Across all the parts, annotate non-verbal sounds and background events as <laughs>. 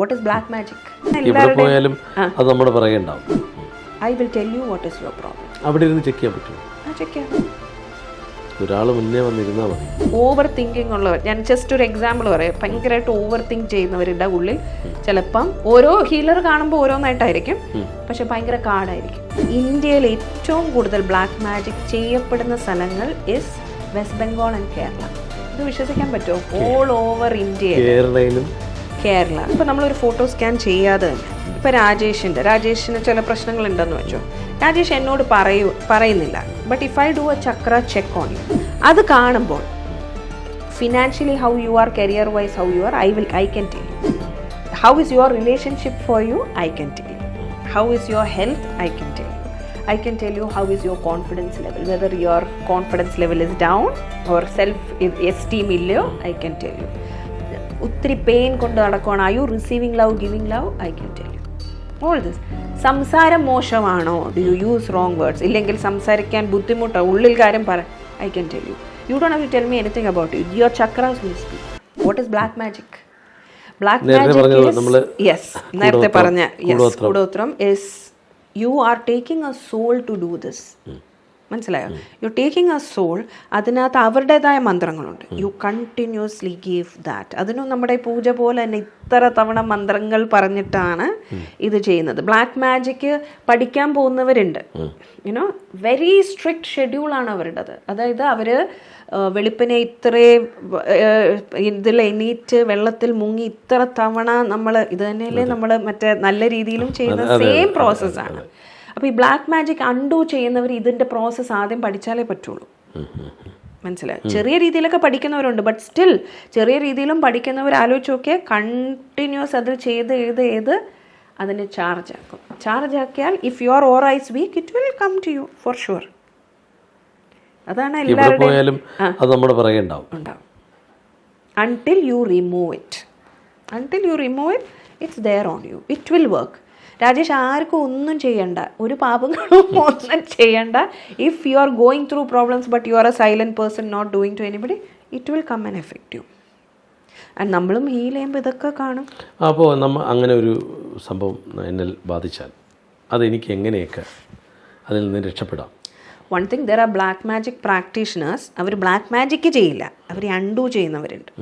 What is black magic എവിടെ പോയാലും അത് നമ്മുടെ പിറകെ ഉണ്ടാവും. I will tell you what is your problem അവിടെ ഇരുന്ന് ചെക്ക് ചെയ്യാൻ പറ്റും ചെക്ക് ചെയ്യാം. ഒരാൾ മുന്നേ വന്നിരുന്നാൽ മതി. ഓവർ തിങ്കിങ് ഉള്ളവർ. ഞാൻ ജസ്റ്റ് ഒരു എക്സാമ്പിൾ പറയാം. ഭയങ്കരമായിട്ട് ഓവർ തിങ്ക് ചെയ്യുന്നവരുടെ ഉള്ളിൽ ചിലപ്പം ഓരോ ഹീലർ കാണുമ്പോൾ ഓരോന്നായിട്ടായിരിക്കും. പക്ഷെ ഭയങ്കര കാടായിരിക്കും. ഇന്ത്യയിൽ ഏറ്റവും കൂടുതൽ ബ്ലാക്ക് മാജിക് ചെയ്യപ്പെടുന്ന സ്ഥലങ്ങൾ is West Bengal and Kerala ഇത് വിശ്വസിക്കാൻ പറ്റുമോ? ഓൾ ഓവർ ഇന്ത്യയിൽ കേരളയിലും കേരള. ഇപ്പൊ നമ്മളൊരു ഫോട്ടോ സ്കാൻ ചെയ്യാതെ തന്നെ. ഇപ്പൊ രാജേഷിന്റെ രാജേഷിന് ചില പ്രശ്നങ്ങൾ ഉണ്ടെന്ന് വെച്ചോ. രാജേഷ് എന്നോട് പറയൂ പറയുന്നില്ല. But if I do a chakra check on അത് കാണുമ്പോൾ financially how you are career wise how you are I will I can tell how is your relationship for you I can tell how is your health I can tell I can you how how your confidence level level, your confidence level level down or self esteem ഇല്ലയോ I can tell you ഒത്തിരി pain കൊണ്ട് നടക്കുകയാണ് I you receiving love giving love I can tell you all this സംസാരം മോശമാണോ? Do you use wrong words ഇല്ലെങ്കിൽ സംസാരിക്കാൻ ബുദ്ധിമുട്ടോ? ഉള്ളിൽ കാര്യം പറ. I can tell you you don't have to tell me anything about you your chakras will speak what is black magic black magic yes നേരത്തെ പറഞ്ഞ yes കൂടോത്രം. കൂടോത്രം is you are taking a soul to do this മനസ്സിലായോ? You taking a soul അതിനകത്ത് അവരുടേതായ മന്ത്രങ്ങളുണ്ട്. You continuously give that അതിനും നമ്മുടെ ഈ പൂജ പോലെ തന്നെ ഇത്ര തവണ മന്ത്രങ്ങൾ പറഞ്ഞിട്ടാണ് ഇത് ചെയ്യുന്നത്. ബ്ലാക്ക് മാജിക്ക് പഠിക്കാൻ പോകുന്നവരുണ്ട്. യുനോ വെരി സ്ട്രിക്റ്റ് ഷെഡ്യൂളാണ് അവരുടേത്. അതായത് അവർ ആ, വെളുപ്പിനെ ഇത്രയും ഇതിൽ എണീറ്റ് വെള്ളത്തിൽ മുങ്ങി ഇത്ര തവണ നമ്മൾ ഇത് തന്നെയല്ലേ നമ്മൾ മറ്റേ നല്ല രീതിയിലും ചെയ്യുന്ന സെയിം പ്രോസസ്സാണ് അപ്പോൾ ഈ ബ്ലാക്ക് മാജിക് അൺഡു ചെയ്യുന്നവർ ഇതിന്റെ പ്രോസസ്സ് ആദ്യം പഠിച്ചാലേ പറ്റുള്ളൂ. മനസ്സിലായി? ചെറിയ രീതിയിലൊക്കെ പഠിക്കുന്നവരുണ്ട്. ബട്ട് സ്റ്റിൽ ചെറിയ രീതിയിലും പഠിക്കുന്നവർ ആലോചിച്ച് നോക്കിയാൽ കണ്ടിന്യൂസ് അത് ചെയ്ത് ചെയ്ത് ചെയ്ത് അതിനെ ചാർജ് ആക്കും. ചാർജ് ആക്കിയാൽ if your or eyes weak it will come to you for sure അതാണ് എല്ലാവരുടെയും അത് നമ്മുടെ പിറകെ ഉണ്ടാവും. ഉണ്ടാവും. Until you remove it until you remove it it's there on you it will work Rajesh ആർക്കും ഒന്നും ചെയ്യണ്ട. ഒരു പാപങ്ങളും <laughs> ഒന്നും ചെയ്യണ്ട. If you are going through problems but you are a silent person not doing to anybody it will come and effect you and നമ്മളും heal ചെയ്യുമ്പോൾ ഇതൊക്കെ കാണും. അപ്പോൾ നമ്മൾ അങ്ങനെ ഒരു സംഭവം എന്നെ ബാധിച്ചാൽ അതെനിക്ക് എങ്ങനെയൊക്കെ അതിൽ നിന്ന് രക്ഷപ്പെടാം? One thing there are black magic practitioners our black magic ചെയ്യില്ല. അവർ അണ്ടു ചെയ്യുന്നവരുണ്ട്.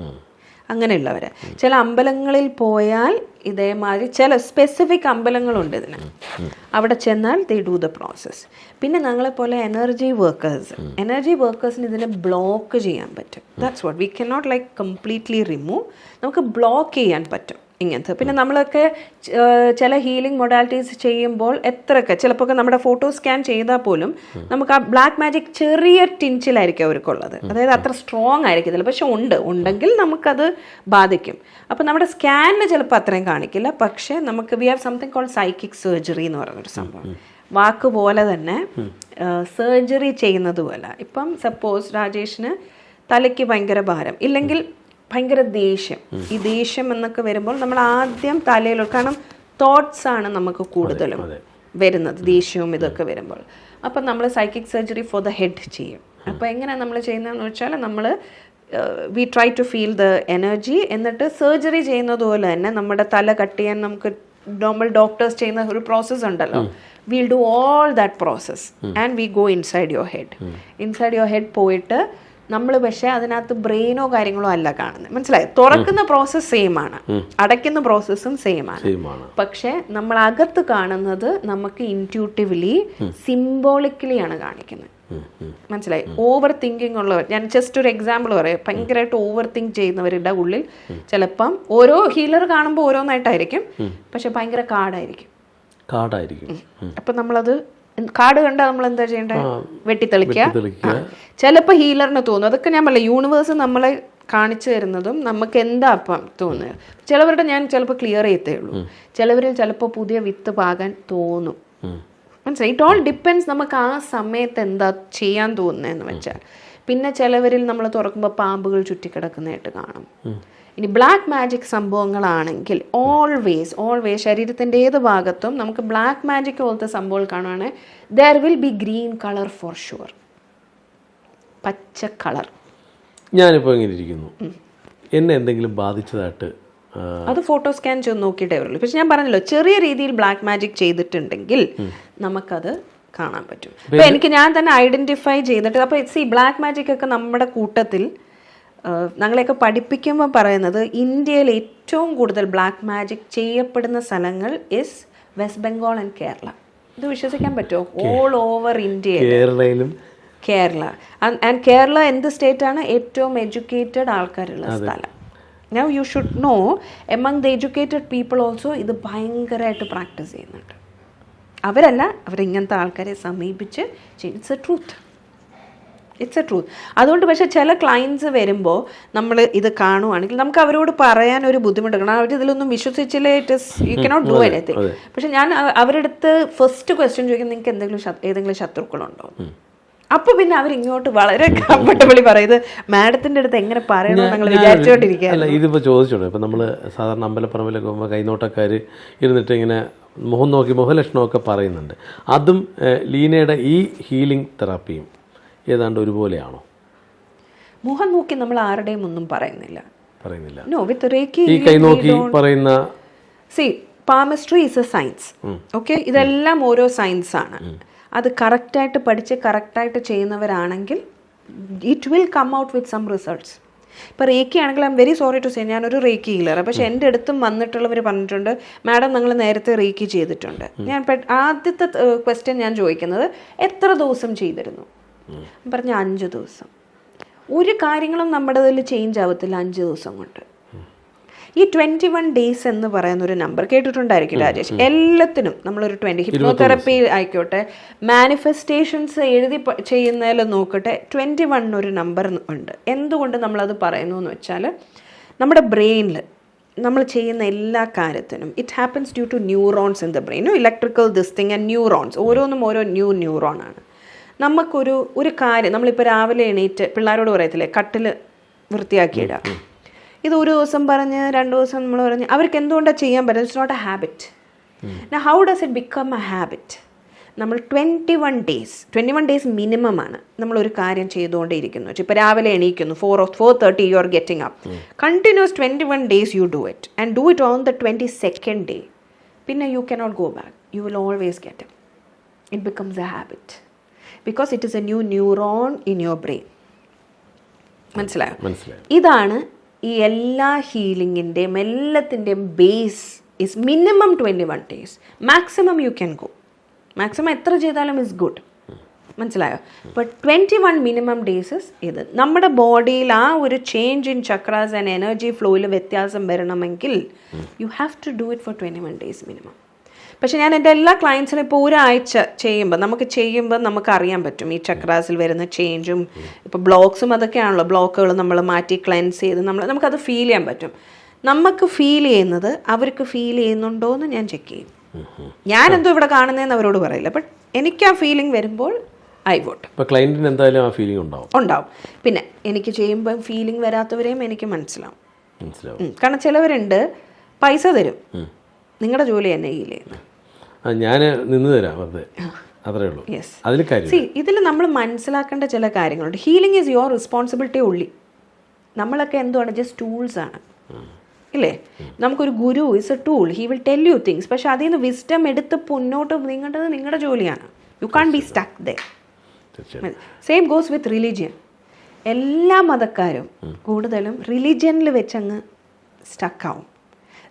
അങ്ങനെയുള്ളവർ ചില അമ്പലങ്ങളിൽ പോയാൽ ഇതേമാതിരി ചില സ്പെസിഫിക് അമ്പലങ്ങളുണ്ട് ഇതിന്. അവിടെ ചെന്നാൽ ദേ ഡു ദ പ്രോസസ്സ് പിന്നെ ഞങ്ങളെപ്പോലെ എനർജി വർക്കേഴ്സ് എനർജി വർക്കേഴ്സിന് ഇതിനെ ബ്ലോക്ക് ചെയ്യാൻ പറ്റും. That's what we can not like completely remove നമുക്ക് ബ്ലോക്ക് ചെയ്യാൻ പറ്റും. ഇങ്ങനത്തെ. പിന്നെ നമ്മളൊക്കെ ചില ഹീലിംഗ് മൊഡാലിറ്റീസ് ചെയ്യുമ്പോൾ എത്രയൊക്കെ ചിലപ്പോൾ നമ്മുടെ ഫോട്ടോ സ്കാൻ ചെയ്താൽ പോലും നമുക്ക് ആ ബ്ലാക്ക് മാജിക് ചെറിയ ടിൻച്ചിലായിരിക്കും അവർക്കുള്ളത്. അതായത് അത്ര സ്ട്രോങ് ആയിരിക്കത്തില്ല. പക്ഷെ ഉണ്ട്. ഉണ്ടെങ്കിൽ നമുക്കത് ബാധിക്കും. അപ്പോൾ നമ്മുടെ സ്കാനിന് ചിലപ്പോൾ അത്രയും കാണിക്കില്ല. പക്ഷേ നമുക്ക് we have something call psychic surgery എന്ന് പറയുന്നൊരു സംഭവം. വാക്ക് പോലെ തന്നെ സർജറി ചെയ്യുന്നത് പോലെ. ഇപ്പം സപ്പോസ് രാജേഷിന് തലയ്ക്ക് ഭയങ്കര ഭാരം. ഇല്ലെങ്കിൽ ഭയങ്കര ദേഷ്യം. ഈ ദേഷ്യം എന്നൊക്കെ വരുമ്പോൾ നമ്മൾ ആദ്യം തലയിൽ കാരണം തോട്ട്സ് ആണ് നമുക്ക് കൂടുതലും വരുന്നത് ദേഷ്യവും ഇതൊക്കെ വരുമ്പോൾ. അപ്പം നമ്മൾ psychic surgery for the head ചെയ്യും. അപ്പോൾ എങ്ങനെയാണ് നമ്മൾ ചെയ്യുന്നതെന്ന് വെച്ചാൽ നമ്മൾ we try to feel the energy എന്നിട്ട് സർജറി ചെയ്യുന്നത് പോലെ തന്നെ നമ്മുടെ തല കട്ട് ചെയ്യാൻ നമുക്ക് നോർമൽ ഡോക്ടേഴ്സ് ചെയ്യുന്ന ഒരു പ്രോസസ്സ് ഉണ്ടല്ലോ. Will do all that process and we go inside your head inside your head പോയിട്ട് നമ്മൾ പക്ഷേ അതിനകത്ത് ബ്രെയിനോ കാര്യങ്ങളോ അല്ല കാണുന്നത് മനസ്സിലായി? തുറക്കുന്ന പ്രോസസ്സ് സെയിം ആണ്. അടയ്ക്കുന്ന പ്രോസസ്സും സെയിം ആണ്. പക്ഷെ നമ്മൾ അകത്ത് കാണുന്നത് നമുക്ക് ഇന്റ്യൂട്ടീവ്ലി സിംബോളിക്കലി ആണ് കാണിക്കുന്നത് മനസ്സിലായി? ഓവർ തിങ്കിങ് ഉള്ളവർ ഞാൻ ജസ്റ്റ് ഒരു എക്സാമ്പിൾ പറയാം. ഭയങ്കരമായിട്ട് ഓവർ തിങ്ക് ചെയ്യുന്നവരുടെ ഉള്ളിൽ ചിലപ്പം ഓരോ ഹീലർ കാണുമ്പോൾ ഓരോന്നായിട്ടായിരിക്കും. പക്ഷെ ഭയങ്കര കാടായിരിക്കും. കാടായിരിക്കും. അപ്പൊ നമ്മളത് കാട് കണ്ടാൽ നമ്മൾ എന്താ ചെയ്യേണ്ടത് വെട്ടിത്തെളിക്കുക. വെട്ടിത്തെളിക്കുക. ചിലപ്പോ ഹീലറിന് തോന്നും. അതൊക്കെ ഞാൻ പറയാം യൂണിവേഴ്സ് നമ്മളെ കാണിച്ചു തരുന്നതും നമുക്ക് എന്താ അപ്പം തോന്നുന്നത് ചിലവരുടെ ഞാൻ ചിലപ്പോൾ ക്ലിയർ ചെയ്തേ ഉള്ളൂ ചിലവരിൽ ചിലപ്പോൾ പുതിയ വിത്ത് പാകാൻ തോന്നും. മനസ്സിലായി? ഇറ്റ് ഓൾ ഡിപ്പെൻസ് നമുക്ക് ആ സമയത്ത് എന്താ ചെയ്യാൻ തോന്നുന്നതെന്ന് വെച്ചാൽ. പിന്നെ ചിലവരിൽ നമ്മൾ തുറക്കുമ്പോൾ പാമ്പുകൾ ചുറ്റിക്കിടക്കുന്നതായിട്ട് കാണും. ഇനി ബ്ലാക്ക് മാജിക് സംഭവങ്ങളാണെങ്കിൽ ഓൾവേസ് ഓൾവേസ് ശരീരത്തിന്റെ ഏത് ഭാഗത്തും നമുക്ക് ബ്ലാക്ക് മാജിക് പോലത്തെ സംഭവങ്ങൾ കാണുവാണെങ്കിൽ there will be green colour for sure പച്ച കളർ ഞാനിപ്പോൾ ഇങ്ങനെ ഇരിക്കുന്നു എന്നെ എന്തെങ്കിലും ബാധിച്ചതായിട്ട് അത് ഫോട്ടോ സ്കാൻ ചെയ്ത് നോക്കിയിട്ടേ വരുള്ളൂ പക്ഷെ ഞാൻ പറഞ്ഞല്ലോ ചെറിയ രീതിയിൽ ബ്ലാക്ക് മാജിക് ചെയ്തിട്ടുണ്ടെങ്കിൽ നമുക്കത് കാണാൻ പറ്റും. ഇപ്പൊ എനിക്ക് ഞാൻ തന്നെ ഐഡന്റിഫൈ ചെയ്തിട്ട് അപ്പൊ സി ബ്ലാക്ക് മാജിക് ഒക്കെ നമ്മുടെ കൂട്ടത്തിൽ ഞങ്ങളെയൊക്കെ പഠിപ്പിക്കുമ്പോൾ പറയുന്നത് ഇന്ത്യയിൽ ഏറ്റവും കൂടുതൽ ബ്ലാക്ക് മാജിക് ചെയ്യപ്പെടുന്ന സ്ഥലങ്ങൾ is West Bengal and Kerala ഇത് വിശ്വസിക്കാൻ പറ്റുമോ? ഓൾ ഓവർ ഇന്ത്യയിൽ കേരളയിലും കേരള. ആൻഡ് കേരള എന്ത് സ്റ്റേറ്റ് ആണ് ഏറ്റവും എഡ്യൂക്കേറ്റഡ് ആൾക്കാരുള്ള സ്ഥലം. Now you should know among the educated people also ഇത് ഭയങ്കരമായിട്ട് പ്രാക്ടീസ് ചെയ്യുന്നുണ്ട്. അവരല്ല അവരിങ്ങനത്തെ ആൾക്കാരെ സമീപിച്ച് it's a truth it's a truth അതുകൊണ്ട് പക്ഷേ ചില ക്ലയൻസ് വരുമ്പോൾ നമ്മൾ ഇത് കാണുവാണെങ്കിൽ നമുക്ക് അവരോട് പറയാൻ ഒരു ബുദ്ധിമുട്ട് കാരണം അവർ ഇതിലൊന്നും വിശ്വസിച്ചില്ലേ? It is you cannot do anything പക്ഷെ ഞാൻ അവരുടെ അടുത്ത് ഫസ്റ്റ് ക്വസ്റ്റ്യൻ ചോദിക്കുന്നത് നിങ്ങൾക്ക് എന്തെങ്കിലും ഏതെങ്കിലും ശത്രുക്കളുണ്ടോ? അപ്പൊ പിന്നെ അവർ ഇങ്ങോട്ട് വളരെ കംഫർട്ടബിളി പറയുന്നത് മാഡത്തിന്റെ അടുത്ത് എങ്ങനെ പറയണമെന്ന് ഞങ്ങൾ വിചാരിച്ചുകൊണ്ടിരിക്കുക അല്ല ഇതിപ്പോൾ ചോദിച്ചോളൂ. ഇപ്പം നമ്മൾ സാധാരണ അമ്പലപ്പറമ്പിലൊക്കെ പോകുമ്പോൾ കൈനോട്ടക്കാർ ഇരുന്നിട്ട് ഇങ്ങനെ മുഖം നോക്കി മുഖലക്ഷണമൊക്കെ പറയുന്നുണ്ട്. അതും ലീനയുടെ ഈ ഹീലിംഗ് തെറാപ്പിയും ഏതാണ്ട് ഒരുപോലെയാണോ? മുഖം നോക്കി നമ്മൾ ആരുടെയും ഒന്നും പറയുന്നില്ല. പറയുന്നില്ല. നോ വിത്ത് റേക്കി ഈ കൈ നോക്കി പറയുന്ന see palmistry is a science okay ഇതെല്ലാം ഓരോ സയൻസ് ആണ്. അത് കറക്റ്റായിട്ട് പഠിച്ച് കറക്റ്റായിട്ട് ചെയ്യുന്നവരാണെങ്കിൽ it will come out with some results ഇപ്പോൾ റേക്കി ആണെങ്കിൽ I'm very sorry to say ഞാനൊരു റേക്കി ഹീലർ പക്ഷേ എന്റെ അടുത്തും വന്നിട്ടുള്ളവർ പറഞ്ഞിട്ടുണ്ട് മാഡം നിങ്ങൾ നേരത്തെ റേക്കി ചെയ്തിട്ടുണ്ട്. ഞാൻ ആദ്യത്തെ ക്വസ്റ്റ്യൻ ഞാൻ ചോദിക്കുന്നത് എത്ര ദിവസം ചെയ്തിരുന്നു? പറഞ്ഞ അഞ്ച് ദിവസം. ഒരു കാര്യങ്ങളും നമ്മുടെ ഇതിൽ ചേഞ്ച് ആവത്തില്ല അഞ്ച് ദിവസം കൊണ്ട്. ഈ ട്വന്റി വൺ ഡേയ്സ് എന്ന് പറയുന്ന ഒരു നമ്പർ കേട്ടിട്ടുണ്ടായിരിക്കും രാജേഷ്. എല്ലാത്തിനും നമ്മളൊരു ട്വന്റി ഹിപ്നോതെറപ്പി ആയിക്കോട്ടെ മാനിഫെസ്റ്റേഷൻസ് എഴുതി ചെയ്യുന്നതിൽ നോക്കട്ടെ ട്വന്റി വൺ ഒരു നമ്പർ ഉണ്ട്. എന്തുകൊണ്ട് നമ്മളത് പറയുന്നു എന്ന് വെച്ചാൽ നമ്മുടെ ബ്രെയിനിൽ നമ്മൾ ചെയ്യുന്ന എല്ലാ കാര്യത്തിനും it happens due to neurons in the brain electrical this thing and neurons ഓരോന്നും ഓരോ ന്യൂ ന്യൂറോൺ ആണ്. നമുക്കൊരു ഒരു കാര്യം നമ്മളിപ്പോൾ രാവിലെ എണീറ്റ് പിള്ളേരോട് പറയത്തില്ലേ കട്ടിൽ വൃത്തിയാക്കിയിടുക ഇത് ഒരു ദിവസം പറഞ്ഞ് രണ്ട് ദിവസം നമ്മൾ പറഞ്ഞ് അവർക്ക് എന്തുകൊണ്ടാണ് ചെയ്യാൻ പറ്റുന്നത് it's not a habit how does it become a habit നമ്മൾ twenty one days twenty one days minimum ആണ് നമ്മളൊരു കാര്യം ചെയ്തുകൊണ്ടേയിരിക്കുന്നു. ഇപ്പോൾ രാവിലെ എണീക്കുന്നു four four thirty you are getting up continues twenty one days you do it and do it on the twenty second day പിന്നെ you cannot go back you will always get it becomes a habit because it is a new neuron in your brain മനസ്സിലായി. ഇതാണ് ഈ എല്ലാ ഹീലിങ്ങിന്റെയും എല്ലാത്തിന്റെയും base is minimum twenty one days maximum you can go maximum എത്ര ചെയ്താലും is good മനസ്സിലായോ? But twenty one minimum days ഇത്. നമ്മുടെ ബോഡിയിൽ ആ ഒരു change in chakras and energy ഫ്ലോയിൽ വ്യത്യാസം വരണമെങ്കിൽ you have to do it for twenty one days minimum പക്ഷെ ഞാൻ എന്റെ എല്ലാ ക്ലയൻസിനും ഇപ്പോൾ ഒരാഴ്ച ചെയ്യുമ്പോൾ നമുക്ക് ചെയ്യുമ്പോൾ നമുക്ക് അറിയാൻ പറ്റും. ഈ ചക്രാസിൽ വരുന്ന ചേഞ്ചും ഇപ്പോൾ ബ്ലോക്സും അതൊക്കെയാണല്ലോ. ബ്ലോക്കുകൾ നമ്മൾ മാറ്റി ക്ലെൻസ് ചെയ്ത് നമ്മൾ നമുക്കത് ഫീൽ ചെയ്യാൻ പറ്റും. നമുക്ക് ഫീൽ ചെയ്യുന്നത് അവർക്ക് ഫീൽ ചെയ്യുന്നുണ്ടോ എന്ന് ഞാൻ ചെക്ക് ചെയ്യും. ഞാൻ എന്തോ ഇവിടെ കാണുന്നതെന്ന് അവരോട് പറയില്ല. ബട്ട് എനിക്ക് ആ ഫീലിംഗ് വരുമ്പോൾ ഐ വോട്ട് ഇപ്പോൾ ക്ലയന്റിന് എന്തായാലും ആ ഫീലിംഗ് ഉണ്ടാവും. ഉണ്ടാവും. പിന്നെ എനിക്ക് ചെയ്യുമ്പോൾ ഫീലിംഗ് വരാത്തവരെയും എനിക്ക് മനസ്സിലാവും. മനസ്സിലാവും. കാരണം ചിലവരുണ്ട് പൈസ തരും. നിങ്ങളുടെ ജോലി തന്നെ ഞാൻ നിന്ന് തരാം വെറുതെ. അത്രേ ഉള്ളൂ. യെസ് അതിൽ കാര്യം ഇതിൽ നമ്മൾ മനസ്സിലാക്കേണ്ട ചില കാര്യങ്ങളുണ്ട്. ഹീലിംഗ് ഈസ് യുവർ റെസ്പോൺസിബിലിറ്റി ഉള്ളി നമ്മളൊക്കെ എന്തുവാണ്? ജസ്റ്റ് ടൂൾസ് ആണ്. ഇല്ലേ? നമുക്കൊരു guru is a tool he will tell you things പക്ഷെ അതിൽ നിന്ന് വിസ്ഡം എടുത്ത് മുന്നോട്ട് നീങ്ങേണ്ടത് നിങ്ങളുടെ ജോലിയാണ്. You can be stuck the same goes with religion എല്ലാ മതക്കാരും കൂടുതലും റിലീജിയനിൽ വെച്ചങ്ങ് സ്റ്റക്കാവും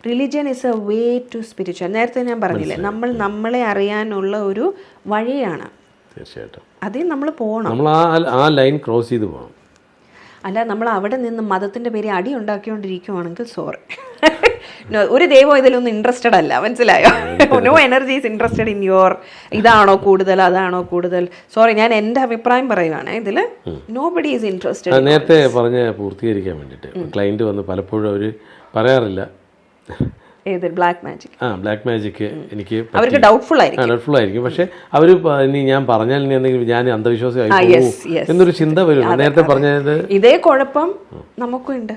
religion is a way to spiritual നേരത്തെ ഞാൻ പറഞ്ഞില്ലേ നമ്മൾ നമ്മളെ അറിയാനുള്ള ഒരു വഴിയാണ്. തീർച്ചയായിട്ടും. അതിൽ നമ്മൾ പോകണം നമ്മൾ ആ ലൈൻ ക്രോസ് ചെയ്ത് പോകണം അല്ല നമ്മൾ അവിടെ നിന്ന് മതത്തിന്റെ പേര് അടി ഉണ്ടാക്കിക്കൊണ്ടിരിക്കുവാണെങ്കിൽ സോറി ഒരു ദൈവം ഇതിലൊന്നും ഇൻട്രസ്റ്റഡ് അല്ല മനസ്സിലായോ? No energy is interested in your ഇതാണോ കൂടുതൽ അതാണോ കൂടുതൽ. സോറി ഞാൻ എന്റെ അഭിപ്രായം പറയുവാണ് ഇതിൽ നോ ബഡി ഈസ് ഇൻട്രസ്റ്റഡ് നേരത്തെ പറഞ്ഞ് പൂർത്തീകരിക്കാൻ വേണ്ടിയിട്ട് ക്ലയന്റ് വന്ന് പലപ്പോഴും അവർ പറയാറില്ല. ഏത് ബ്ലാക്ക് മാജിക് ആ ബ്ലാക്ക് മാജിക് എനിക്ക് അവർക്ക് ഡൗട്ട്ഫുൾ ആയിരിക്കും. ഡൗട്ട്ഫുൾ ആയിരിക്കും. പക്ഷെ അവർ ഇനി ഞാൻ പറഞ്ഞാൽ ഇനി എന്തെങ്കിലും ഞാൻ അന്ധവിശ്വാസമായി. എന്നൊരു ചിന്ത വരും നേരത്തെ പറഞ്ഞത് ഇതേ കുഴപ്പം നമുക്കും ഉണ്ട്.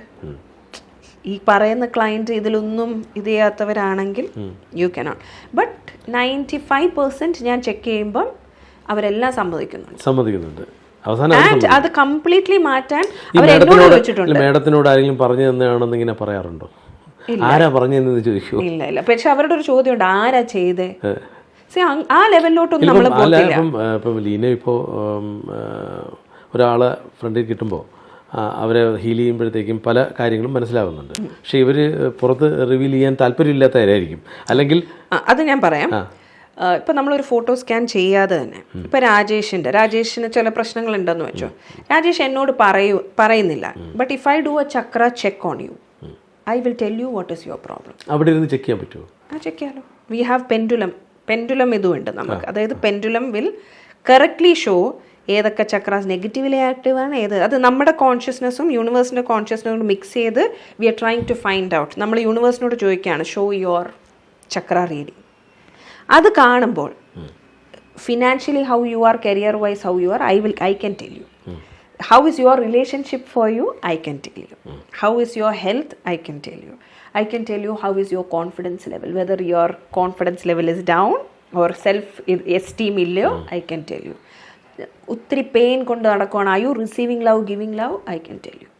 ഈ പറയുന്ന ക്ലയന്റ് ഇതിലൊന്നും ഇത് ചെയ്യാത്തവരാണെങ്കിൽ you cannot but ninety five percent ഞാൻ ചെക്ക് ചെയ്യുമ്പം അവരെല്ലാം സമ്മതിക്കുന്നുണ്ട്. സമ്മതിക്കുന്നുണ്ട്. അവസാനം അത് കംപ്ലീറ്റ്ലി മാറ്റാൻ മാഡത്തിനോട് അവർ എന്നോട് ചോദിച്ചിട്ടുണ്ട് മേഡത്തിനോട് ആരെങ്കിലും പറഞ്ഞു തന്നെയാണെന്ന് ഇങ്ങനെ പറയാറുണ്ടോ? ആരാ പറഞ്ഞതെന്ന് ചോദിക്കൂ ഇല്ല ഇല്ല. പക്ഷെ അവരുടെ ഒരു ചോദ്യമുണ്ട്. ആരാ ചെയ്തേ? ആ ലെവലിലോട്ടൊന്നും നമ്മൾ ഇപ്പം ലീന ഇപ്പോൾ ഒരാളെ ഫ്രണ്ടിൽ കിട്ടുമ്പോൾ അവരെ ഹീൽ ചെയ്യുമ്പോഴത്തേക്കും പല കാര്യങ്ങളും മനസ്സിലാവുന്നുണ്ട്. പക്ഷെ ഇവർ പുറത്ത് റിവീൽ ചെയ്യാൻ താല്പര്യമില്ലാത്തവരായിരിക്കും അല്ലെങ്കിൽ അത് ഞാൻ പറയാം. ഇപ്പം നമ്മളൊരു ഫോട്ടോ സ്കാൻ ചെയ്യാതെ തന്നെ. ഇപ്പൊ രാജേഷിന്റെ രാജേഷിന് ചില പ്രശ്നങ്ങൾ ഉണ്ടെന്ന് വെച്ചോ രാജേഷ് എന്നോട് പറയൂ പറയുന്നില്ല. But if I do a chakra check on you I will tell you what is your problem അവിടെ ഇരുന്ന് ചെക്ക് ചെയ്യാൻ പറ്റുമോ? ആ ചെക്ക് ചെയ്യാലോ. വി ഹാവ് പെൻഡുലം പെൻഡുലം ഇതുമുണ്ട് നമുക്ക്. അതായത് പെൻഡുലം വിൽ കറക്റ്റ്ലി ഷോ ഏതൊക്കെ ചക്രാസ് നെഗറ്റീവ്ലി ആക്റ്റീവ് ആണ് ഏത് അത് നമ്മുടെ കോൺഷ്യസ്നെസ്സും യൂണിവേഴ്സിന്റെ കോൺഷ്യസ്നെസ്സും മിക്സ് ചെയ്ത് we are trying to find out നമ്മൾ യൂണിവേഴ്സിനോട് ചോദിക്കുകയാണ് ഷോ യുവർ ചക്ര റീഡിങ് അത് കാണുമ്പോൾ financially how you are career wise how you are I will I can tell you how is your relationship for you I can tell you how is your health I can tell you I can tell you how is your confidence level whether your confidence level is down or self esteem ഇല്ലയോ I can tell you ഒത്തിരി pain കൊണ്ട് നടക്കുവാണ്. I you receiving love giving love I can tell you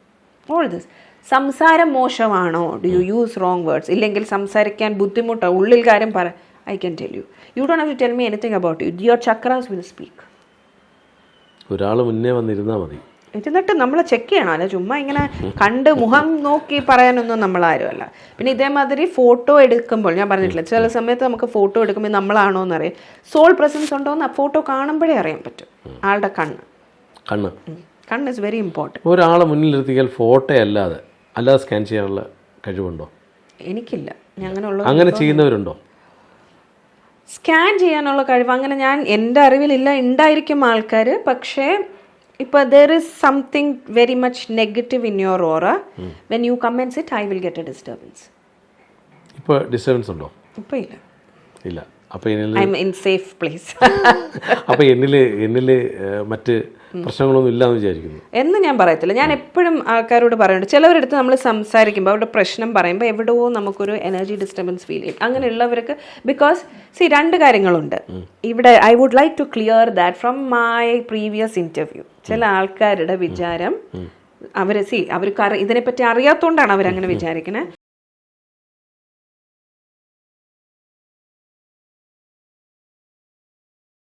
all this സംസാരം മോശമാണോ? Do you use wrong words ഇല്ലെങ്കിൽ സംസാരിക്കാൻ ബുദ്ധിമുട്ടോ? ഉള്ളിൽ കാര്യം പറ I can tell you you don't have to tell me anything about you your chakras will speak ഒരാൾ മുന്നേ വന്നിരുന്നാൽ മതി. എന്നിട്ട് നമ്മൾ ചെക്ക് ചെയ്യണം. അല്ല ചുമ്മാ ഇങ്ങനെ കണ്ട് മുഖം നോക്കി പറയാനൊന്നും നമ്മൾ ആരുമല്ല പിന്നെ ഇതേമാതിരി ഫോട്ടോ എടുക്കുമ്പോൾ ഞാൻ പറഞ്ഞിട്ടില്ല ചില സമയത്ത് നമുക്ക് ഫോട്ടോ എടുക്കുമ്പോൾ നമ്മളാണോ എന്നറിയാം സോൾ പ്രസൻസ് ഉണ്ടോ എന്ന് ഫോട്ടോ കാണുമ്പോഴേ അറിയാൻ പറ്റും ആളുടെ കണ്ണ്. കണ്ണ്. കണ്ണ് ഇസ് വെരി ഇമ്പോർട്ടന്റ് ഒരാളെ മുന്നിലിരുത്തിയാൽ ഫോട്ടോ അല്ലാതെ അല്ലാതെ സ്കാൻ ചെയ്യാനുള്ള കഴിവുണ്ടോ? എനിക്കില്ല. അങ്ങനെ ചെയ്യുന്നവരുണ്ടോ? സ്കാൻ ചെയ്യാനുള്ള കഴിവ്. അങ്ങനെ ഞാൻ എന്റെ അറിവിലില്ല. ഉണ്ടായിരിക്കും ആൾക്കാർ പക്ഷേ ഇപ്പോൾ there is something very much negative in your aura when you commence it I will get a disturbance ഇപ്പോൾ ഡിസ്റ്റർബൻസ് ഉണ്ടോ? ഇപ്പോൾ ഇല്ല. ഇല്ല. അപ്പോൾ എന്നിൽ സേഫ് പ്ലേസ് <laughs> അപ്പോൾ എന്നിൽ എന്നിൽ ഏഹ്, മറ്റ് പ്രശ്നങ്ങളൊന്നും ഇല്ലാന്ന് വിചാരിക്കുന്നു. എന്ന് ഞാൻ പറയത്തില്ല. ഞാൻ എപ്പോഴും ആൾക്കാരോട് പറയുന്നുണ്ട്. ചിലവരടുത്ത് നമ്മൾ സംസാരിക്കുമ്പോൾ അവരുടെ പ്രശ്നം പറയുമ്പോൾ എവിടെയോ നമുക്കൊരു എനർജി ഡിസ്റ്റർബൻസ് ഫീൽ ചെയ്യും. അങ്ങനെയുള്ളവർക്ക് ബിക്കോസ് സി രണ്ട് കാര്യങ്ങളുണ്ട്. ഇവിടെ I would like to clear that from my previous interview ചില ആൾക്കാരുടെ വിചാരം അവർ സി അവർ ഇതിനെപ്പറ്റി അറിയാത്തതുകൊണ്ടാണ് അവരങ്ങനെ വിചാരിക്കുന്നത്